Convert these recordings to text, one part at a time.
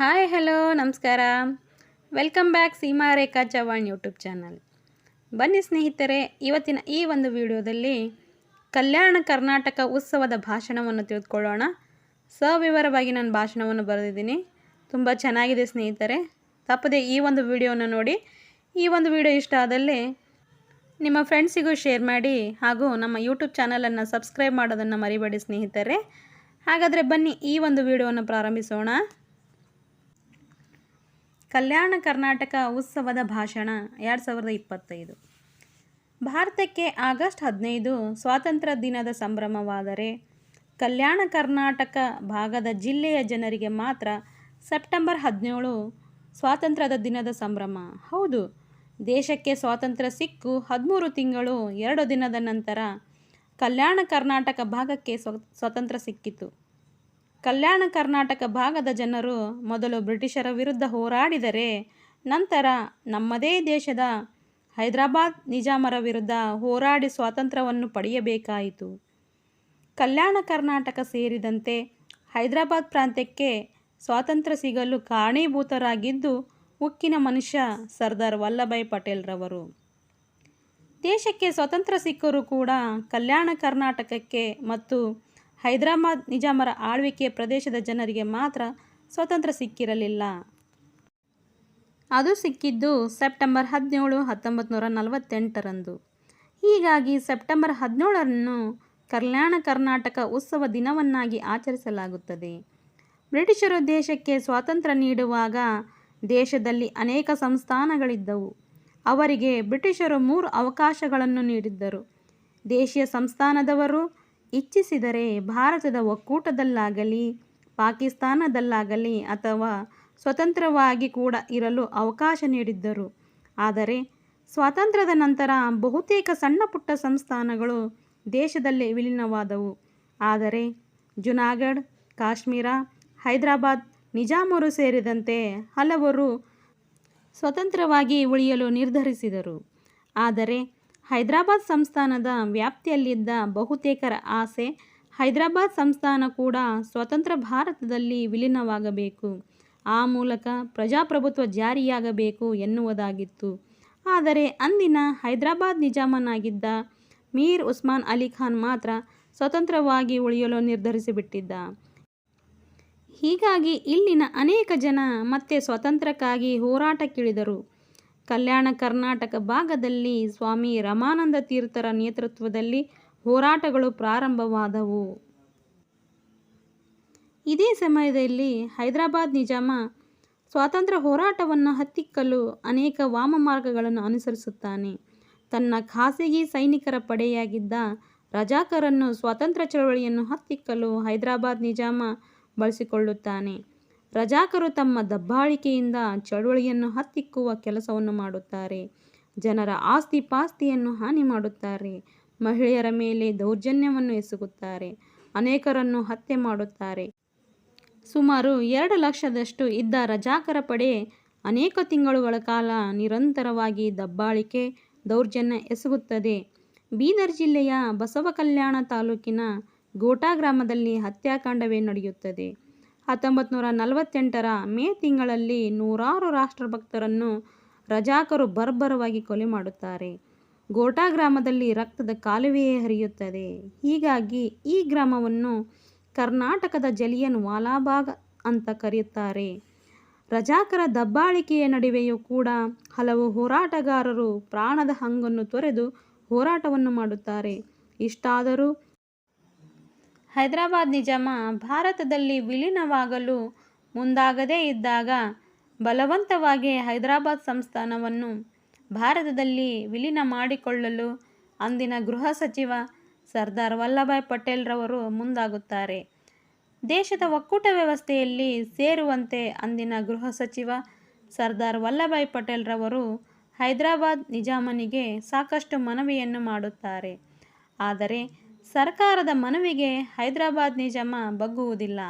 Hi, hello, ನಮಸ್ಕಾರ. Welcome back Seema Rekha Chavan YouTube channel. ಬನ್ನಿ ಸ್ನೇಹಿತರೆ, ಇವತ್ತಿನ ಈ ಒಂದು ವಿಡಿಯೋದಲ್ಲಿ ಕಲ್ಯಾಣ ಕರ್ನಾಟಕ ಉತ್ಸವದ ಭಾಷಣವನ್ನು ತಿಳಿದುಕೊಳ್ಳೋಣ ಸವಿವರವಾಗಿ ನಾನು ಭಾಷಣವನ್ನು ಬರೆದಿದ್ದೀನಿ. ತುಂಬ ಚೆನ್ನಾಗಿದೆ ಸ್ನೇಹಿತರೆ. ತಪ್ಪದೆ ಈ ಒಂದು ವಿಡಿಯೋನ ನೋಡಿ. ಈ ಒಂದು ವಿಡಿಯೋ ಇಷ್ಟ ಆದಲ್ಲಿ ನಿಮ್ಮ ಫ್ರೆಂಡ್ಸಿಗೂ ಶೇರ್ ಮಾಡಿ ಹಾಗೂ ನಮ್ಮ ಯೂಟ್ಯೂಬ್ ಚಾನಲನ್ನು ಸಬ್ಸ್ಕ್ರೈಬ್ ಮಾಡೋದನ್ನು ಮರಿಬೇಡಿ ಸ್ನೇಹಿತರೆ. ಹಾಗಾದರೆ ಬನ್ನಿ ಈ ಒಂದು ವಿಡಿಯೋವನ್ನು ಪ್ರಾರಂಭಿಸೋಣ. ಕಲ್ಯಾಣ ಕರ್ನಾಟಕ ಉತ್ಸವದ ಭಾಷಣ ಎರಡು ಸಾವಿರದ ಇಪ್ಪತ್ತೈದು. ಭಾರತಕ್ಕೆ ಆಗಸ್ಟ್ ಹದಿನೈದು ಸ್ವಾತಂತ್ರ್ಯ ದಿನದ ಸಂಭ್ರಮವಾದರೆ ಕಲ್ಯಾಣ ಕರ್ನಾಟಕ ಭಾಗದ ಜಿಲ್ಲೆಯ ಜನರಿಗೆ ಮಾತ್ರ ಸೆಪ್ಟೆಂಬರ್ ಹದಿನೇಳು ಸ್ವಾತಂತ್ರ್ಯದ ದಿನದ ಸಂಭ್ರಮ. ಹೌದು, ದೇಶಕ್ಕೆ ಸ್ವಾತಂತ್ರ್ಯ ಸಿಕ್ಕು ಹದಿಮೂರು ತಿಂಗಳು ಎರಡು ದಿನದ ನಂತರ ಕಲ್ಯಾಣ ಕರ್ನಾಟಕ ಭಾಗಕ್ಕೆ ಸ್ವ, ಸ್ವಾತಂತ್ರ್ಯ ಸಿಕ್ಕಿತು. ಕಲ್ಯಾಣ ಕರ್ನಾಟಕ ಭಾಗದ ಜನರು ಮೊದಲು ಬ್ರಿಟಿಷರ ವಿರುದ್ಧ ಹೋರಾಡಿದರೆ ನಂತರ ನಮ್ಮದೇ ದೇಶದ ಹೈದರಾಬಾದ್ ನಿಜಾಮರ ವಿರುದ್ಧ ಹೋರಾಡಿ ಸ್ವಾತಂತ್ರ್ಯವನ್ನು ಪಡೆಯಬೇಕಾಯಿತು. ಕಲ್ಯಾಣ ಕರ್ನಾಟಕ ಸೇರಿದಂತೆ ಹೈದರಾಬಾದ್ ಪ್ರಾಂತ್ಯಕ್ಕೆ ಸ್ವಾತಂತ್ರ್ಯ ಸಿಗಲು ಕಾರಣೀಭೂತರಾಗಿದ್ದು ಉಕ್ಕಿನ ಮನುಷ್ಯ ಸರ್ದಾರ್ ವಲ್ಲಭಾಯ್ ಪಟೇಲ್ರವರು. ದೇಶಕ್ಕೆ ಸ್ವಾತಂತ್ರ್ಯ ಸಿಕ್ಕರೂ ಕೂಡ ಕಲ್ಯಾಣ ಕರ್ನಾಟಕಕ್ಕೆ ಮತ್ತು ಹೈದರಾಬಾದ್ ನಿಜಾಮರ ಆಳ್ವಿಕೆ ಪ್ರದೇಶದ ಜನರಿಗೆ ಮಾತ್ರ ಸ್ವಾತಂತ್ರ್ಯ ಸಿಕ್ಕಿರಲಿಲ್ಲ. ಅದು ಸಿಕ್ಕಿದ್ದು ಸೆಪ್ಟೆಂಬರ್ ಹದಿನೇಳು ಹತ್ತೊಂಬತ್ತು ನೂರ ನಲವತ್ತೆಂಟರಂದು. ಹೀಗಾಗಿ ಸೆಪ್ಟೆಂಬರ್ ಹದಿನೇಳರನ್ನು ಕಲ್ಯಾಣ ಕರ್ನಾಟಕ ಉತ್ಸವ ದಿನವನ್ನಾಗಿ ಆಚರಿಸಲಾಗುತ್ತದೆ. ಬ್ರಿಟಿಷರು ದೇಶಕ್ಕೆ ಸ್ವಾತಂತ್ರ್ಯ ನೀಡುವಾಗ ದೇಶದಲ್ಲಿ ಅನೇಕ ಸಂಸ್ಥಾನಗಳಿದ್ದವು. ಅವರಿಗೆ ಬ್ರಿಟಿಷರು ಮೂರು ಅವಕಾಶಗಳನ್ನು ನೀಡಿದ್ದರು. ದೇಶೀಯ ಸಂಸ್ಥಾನದವರು ಇಚ್ಛಿಸಿದರೆ ಭಾರತದ ಒಕ್ಕೂಟದಲ್ಲಾಗಲಿ, ಪಾಕಿಸ್ತಾನದಲ್ಲಾಗಲಿ ಅಥವಾ ಸ್ವತಂತ್ರವಾಗಿ ಕೂಡ ಇರಲು ಅವಕಾಶ ನೀಡಿದ್ದರು. ಆದರೆ ಸ್ವಾತಂತ್ರ್ಯದ ನಂತರ ಬಹುತೇಕ ಸಣ್ಣ ಪುಟ್ಟ ಸಂಸ್ಥಾನಗಳು ದೇಶದಲ್ಲಿ ವಿಲೀನವಾದವು. ಆದರೆ ಜುನಾಗಢ್, ಕಾಶ್ಮೀರ, ಹೈದರಾಬಾದ್, ನಿಜಾಮರು ಸೇರಿದಂತೆ ಹಲವರು ಸ್ವತಂತ್ರವಾಗಿ ಉಳಿಯಲು ನಿರ್ಧರಿಸಿದರು. ಆದರೆ ಹೈದರಾಬಾದ್ ಸಂಸ್ಥಾನದ ವ್ಯಾಪ್ತಿಯಲ್ಲಿದ್ದ ಬಹುತೇಕರ ಆಸೆ, ಹೈದರಾಬಾದ್ ಸಂಸ್ಥಾನ ಕೂಡ ಸ್ವತಂತ್ರ ಭಾರತದಲ್ಲಿ ವಿಲೀನವಾಗಬೇಕು. ಆ ಮೂಲಕ ಪ್ರಜಾಪ್ರಭುತ್ವ ಜಾರಿಯಾಗಬೇಕು ಎನ್ನುವುದಾಗಿತ್ತು. ಆದರೆ ಅಂದಿನ ಹೈದರಾಬಾದ್ ನಿಜಾಮನಾಗಿದ್ದ ಮೀರ್ ಉಸ್ಮಾನ್ ಅಲಿ ಖಾನ್ ಮಾತ್ರ ಸ್ವತಂತ್ರವಾಗಿ ಉಳಿಯಲು ನಿರ್ಧರಿಸಿಬಿಟ್ಟಿದ್ದ. ಹೀಗಾಗಿ ಇಲ್ಲಿನ ಅನೇಕ ಜನ ಮತ್ತೆ ಸ್ವತಂತ್ರಕ್ಕಾಗಿ ಹೋರಾಟಕ್ಕಿಳಿದರು. ಕಲ್ಯಾಣ ಕರ್ನಾಟಕ ಭಾಗದಲ್ಲಿ ಸ್ವಾಮಿ ರಮಾನಂದ ತೀರ್ಥರ ನೇತೃತ್ವದಲ್ಲಿ ಹೋರಾಟಗಳು ಪ್ರಾರಂಭವಾದವು. ಇದೇ ಸಮಯದಲ್ಲಿ ಹೈದರಾಬಾದ್ ನಿಜಾಮ ಸ್ವಾತಂತ್ರ್ಯ ಹೋರಾಟವನ್ನು ಹತ್ತಿಕ್ಕಲು ಅನೇಕ ವಾಮ ಮಾರ್ಗಗಳನ್ನು ಅನುಸರಿಸುತ್ತಾನೆ. ತನ್ನ ಖಾಸಗಿ ಸೈನಿಕರ ಪಡೆಯಾಗಿದ್ದ ರಜಾಕರನ್ನು ಸ್ವಾತಂತ್ರ್ಯ ಚಳವಳಿಯನ್ನು ಹತ್ತಿಕ್ಕಲು ಹೈದರಾಬಾದ್ ನಿಜಾಮ ಬಳಸಿಕೊಳ್ಳುತ್ತಾನೆ. ರಜಾಕರು ತಮ್ಮ ದಬ್ಬಾಳಿಕೆಯಿಂದ ಚಳುವಳಿಯನ್ನು ಹತ್ತಿಕ್ಕುವ ಕೆಲಸವನ್ನು ಮಾಡುತ್ತಾರೆ. ಜನರ ಆಸ್ತಿ ಪಾಸ್ತಿಯನ್ನು ಹಾನಿ ಮಾಡುತ್ತಾರೆ. ಮಹಿಳೆಯರ ಮೇಲೆ ದೌರ್ಜನ್ಯವನ್ನು ಎಸಗುತ್ತಾರೆ. ಅನೇಕರನ್ನು ಹತ್ಯೆ ಮಾಡುತ್ತಾರೆ. ಸುಮಾರು ಎರಡು ಲಕ್ಷದಷ್ಟು ಇದ್ದ ರಜಾಕರ ಪಡೆ ಅನೇಕ ತಿಂಗಳುಗಳ ಕಾಲ ನಿರಂತರವಾಗಿ ದಬ್ಬಾಳಿಕೆ, ದೌರ್ಜನ್ಯ ಎಸಗುತ್ತದೆ. ಬೀದರ್ ಜಿಲ್ಲೆಯ ಬಸವ ಕಲ್ಯಾಣ ತಾಲೂಕಿನ ಗೋಟಾ ಗ್ರಾಮದಲ್ಲಿ ಹತ್ಯಾಕಾಂಡವೇ ನಡೆಯುತ್ತದೆ. ಹತ್ತೊಂಬತ್ತು ನೂರ ನಲವತ್ತೆಂಟರ ಮೇ ತಿಂಗಳಲ್ಲಿ ನೂರಾರು ರಾಷ್ಟ್ರಭಕ್ತರನ್ನು ರಜಾಕರು ಬರ್ಬರವಾಗಿ ಕೊಲೆ ಮಾಡುತ್ತಾರೆ. ಗೋಟಾ ಗ್ರಾಮದಲ್ಲಿ ರಕ್ತದ ಕಾಲುವೆಯೇ ಹರಿಯುತ್ತದೆ. ಹೀಗಾಗಿ ಈ ಗ್ರಾಮವನ್ನು ಕರ್ನಾಟಕದ ಜಲಿಯನ್ ವಾಲಾಬಾಗ್ ಅಂತ ಕರೆಯುತ್ತಾರೆ. ರಜಾಕರ ದಬ್ಬಾಳಿಕೆಯ ನಡುವೆಯೂ ಕೂಡ ಹಲವು ಹೋರಾಟಗಾರರು ಪ್ರಾಣದ ಹಂಗನ್ನು ತೊರೆದು ಹೋರಾಟವನ್ನು ಮಾಡುತ್ತಾರೆ. ಇಷ್ಟಾದರೂ ಹೈದರಾಬಾದ್ ನಿಜಾಮ ಭಾರತದಲ್ಲಿ ವಿಲೀನವಾಗಲು ಮುಂದಾಗದೇ ಇದ್ದಾಗ ಬಲವಂತವಾಗಿ ಹೈದರಾಬಾದ್ ಸಂಸ್ಥಾನವನ್ನು ಭಾರತದಲ್ಲಿ ವಿಲೀನ ಮಾಡಿಕೊಳ್ಳಲು ಅಂದಿನ ಗೃಹ ಸಚಿವ ಸರ್ದಾರ್ ವಲ್ಲಭಾಯ್ ಪಟೇಲ್ರವರು ಮುಂದಾಗುತ್ತಾರೆ. ದೇಶದ ಒಕ್ಕೂಟ ವ್ಯವಸ್ಥೆಯಲ್ಲಿ ಸೇರುವಂತೆ ಅಂದಿನ ಗೃಹ ಸಚಿವ ಸರ್ದಾರ್ ವಲ್ಲಭಾಯ್ ಪಟೇಲ್ರವರು ಹೈದರಾಬಾದ್ ನಿಜಾಮನಿಗೆ ಸಾಕಷ್ಟು ಮನವಿಯನ್ನು ಮಾಡುತ್ತಾರೆ. ಆದರೆ ಸರ್ಕಾರದ ಮನವಿಗೆ ಹೈದರಾಬಾದ್ ನಿಜಾಮ ಬಗ್ಗುವುದಿಲ್ಲ.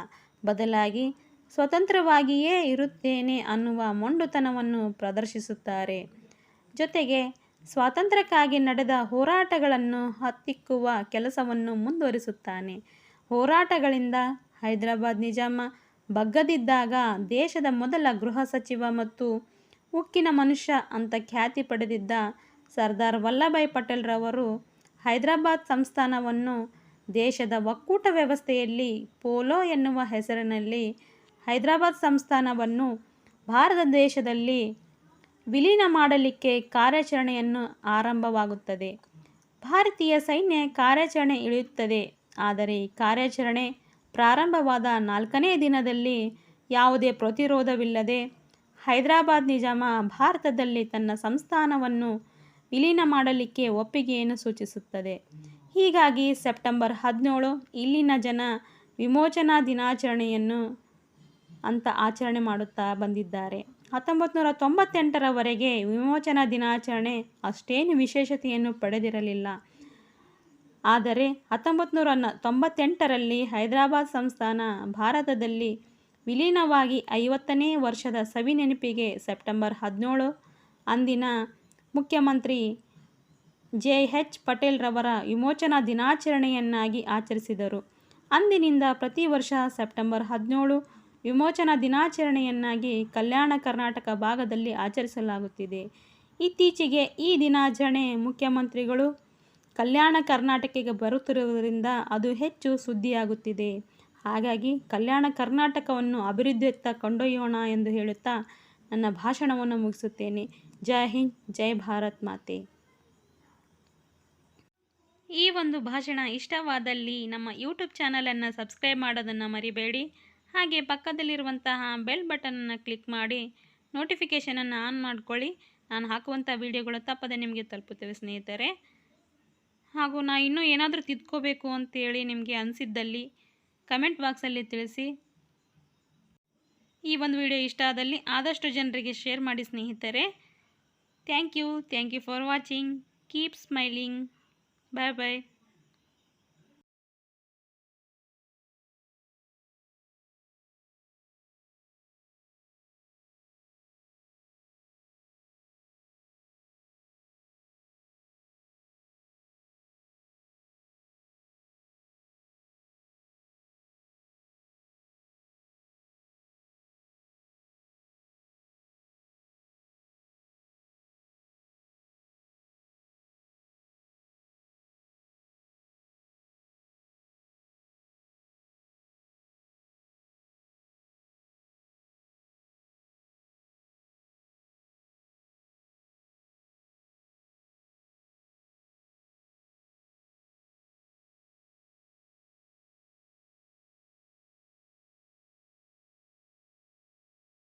ಬದಲಾಗಿ ಸ್ವತಂತ್ರವಾಗಿಯೇ ಇರುತ್ತೇನೆ ಅನ್ನುವ ಮೊಂಡುತನವನ್ನು ಪ್ರದರ್ಶಿಸುತ್ತಾರೆ. ಜೊತೆಗೆ ಸ್ವಾತಂತ್ರ್ಯಕ್ಕಾಗಿ ನಡೆದ ಹೋರಾಟಗಳನ್ನು ಹತ್ತಿಕ್ಕುವ ಕೆಲಸವನ್ನು ಮುಂದುವರಿಸುತ್ತಾನೆ. ಹೋರಾಟಗಳಿಂದ ಹೈದರಾಬಾದ್ ನಿಜಾಮ ಬಗ್ಗದಿದ್ದಾಗ ದೇಶದ ಮೊದಲ ಗೃಹ ಸಚಿವ ಮತ್ತು ಉಕ್ಕಿನ ಮನುಷ್ಯ ಅಂತ ಖ್ಯಾತಿ ಪಡೆದಿದ್ದ ಸರ್ದಾರ್ ವಲ್ಲಭಾಯ್ ಪಟೇಲ್ರವರು ಹೈದರಾಬಾದ್ ಸಂಸ್ಥಾನವನ್ನು ದೇಶದ ಒಕ್ಕೂಟ ವ್ಯವಸ್ಥೆಯಲ್ಲಿ ಪೋಲೋ ಎನ್ನುವ ಹೆಸರಿನಲ್ಲಿ ಹೈದರಾಬಾದ್ ಸಂಸ್ಥಾನವನ್ನು ಭಾರತ ದೇಶದಲ್ಲಿ ವಿಲೀನ ಮಾಡಲಿಕ್ಕೆ ಕಾರ್ಯಾಚರಣೆಯನ್ನು ಆರಂಭವಾಗುತ್ತದೆ. ಭಾರತೀಯ ಸೈನ್ಯ ಕಾರ್ಯಾಚರಣೆ ಇಳಿಯುತ್ತದೆ. ಆದರೆ ಕಾರ್ಯಾಚರಣೆ ಪ್ರಾರಂಭವಾದ ನಾಲ್ಕನೇ ದಿನದಲ್ಲಿ ಯಾವುದೇ ಪ್ರತಿರೋಧವಿಲ್ಲದೆ ಹೈದರಾಬಾದ್ ನಿಜಾಮ ಭಾರತದಲ್ಲಿ ತನ್ನ ಸಂಸ್ಥಾನವನ್ನು ವಿಲೀನ ಮಾಡಲಿಕ್ಕೆ ಒಪ್ಪಿಗೆಯನ್ನು ಸೂಚಿಸುತ್ತದೆ. ಹೀಗಾಗಿ ಸೆಪ್ಟೆಂಬರ್ ಹದಿನೇಳು ಇಲ್ಲಿನ ಜನ ವಿಮೋಚನಾ ದಿನಾಚರಣೆಯನ್ನು ಅಂತ ಆಚರಣೆ ಮಾಡುತ್ತಾ ಬಂದಿದ್ದಾರೆ. ಹತ್ತೊಂಬತ್ತು ನೂರ ತೊಂಬತ್ತೆಂಟರವರೆಗೆ ವಿಮೋಚನಾ ದಿನಾಚರಣೆ ಅಷ್ಟೇನು ವಿಶೇಷತೆಯನ್ನು ಪಡೆದಿರಲಿಲ್ಲ. ಆದರೆ ಹತ್ತೊಂಬತ್ತು ನೂರ ತೊಂಬತ್ತೆಂಟರಲ್ಲಿ ಹೈದರಾಬಾದ್ ಸಂಸ್ಥಾನ ಭಾರತದಲ್ಲಿ ವಿಲೀನವಾಗಿ ಐವತ್ತನೇ ವರ್ಷದ ಸವಿ ನೆನಪಿಗೆ ಸೆಪ್ಟೆಂಬರ್ ಹದಿನೇಳು ಅಂದಿನ ಮುಖ್ಯಮಂತ್ರಿ ಜೆ ಎಚ್ ಪಟೇಲ್ರವರ ವಿಮೋಚನಾ ದಿನಾಚರಣೆಯನ್ನಾಗಿ ಆಚರಿಸಿದರು. ಅಂದಿನಿಂದ ಪ್ರತಿ ವರ್ಷ ಸೆಪ್ಟೆಂಬರ್ ಹದಿನೇಳು ವಿಮೋಚನಾ ದಿನಾಚರಣೆಯನ್ನಾಗಿ ಕಲ್ಯಾಣ ಕರ್ನಾಟಕ ಭಾಗದಲ್ಲಿ ಆಚರಿಸಲಾಗುತ್ತಿದೆ. ಇತ್ತೀಚೆಗೆ ಈ ದಿನಾಚರಣೆ ಮುಖ್ಯಮಂತ್ರಿಗಳು ಕಲ್ಯಾಣ ಕರ್ನಾಟಕಕ್ಕೆ ಬರುತ್ತಿರುವುದರಿಂದ ಅದು ಹೆಚ್ಚು ಸುದ್ದಿಯಾಗುತ್ತಿದೆ. ಹಾಗಾಗಿ ಕಲ್ಯಾಣ ಕರ್ನಾಟಕವನ್ನು ಅಭಿವೃದ್ಧಿಯತ್ತ ಕೊಂಡೊಯ್ಯೋಣ ಎಂದು ಹೇಳುತ್ತಾ ನನ್ನ ಭಾಷಣವನ್ನು ಮುಗಿಸುತ್ತೇನೆ. ಜೈ ಹಿಂದ್, ಜೈ ಭಾರತ್ ಮಾತೆ. ಈ ಒಂದು ಭಾಷಣ ಇಷ್ಟವಾದಲ್ಲಿ ನಮ್ಮ ಯೂಟ್ಯೂಬ್ ಚಾನಲನ್ನು ಸಬ್ಸ್ಕ್ರೈಬ್ ಮಾಡೋದನ್ನು ಮರಿಬೇಡಿ. ಹಾಗೆ ಪಕ್ಕದಲ್ಲಿರುವಂತಹ ಬೆಲ್ ಬಟನನ್ನು ಕ್ಲಿಕ್ ಮಾಡಿ ನೋಟಿಫಿಕೇಷನನ್ನು ಆನ್ ಮಾಡಿಕೊಳ್ಳಿ. ನಾನು ಹಾಕುವಂಥ ವಿಡಿಯೋಗಳು ತಪ್ಪದೆ ನಿಮಗೆ ತಲುಪುತ್ತೇವೆ ಸ್ನೇಹಿತರೆ. ಹಾಗೂ ನಾನು ಇನ್ನೂ ಏನಾದರೂ ತಿದ್ಕೋಬೇಕು ಅಂತೇಳಿ ನಿಮಗೆ ಅನಿಸಿದ್ದಲ್ಲಿ ಕಮೆಂಟ್ ಬಾಕ್ಸಲ್ಲಿ ತಿಳಿಸಿ. ಈ ಒಂದು ವಿಡಿಯೋ ಇಷ್ಟ ಆದಲ್ಲಿ ಆದಷ್ಟು ಜನರಿಗೆ ಶೇರ್ ಮಾಡಿ ಸ್ನೇಹಿತರೆ. Thank you. Thank you for watching. Keep smiling. Bye-bye.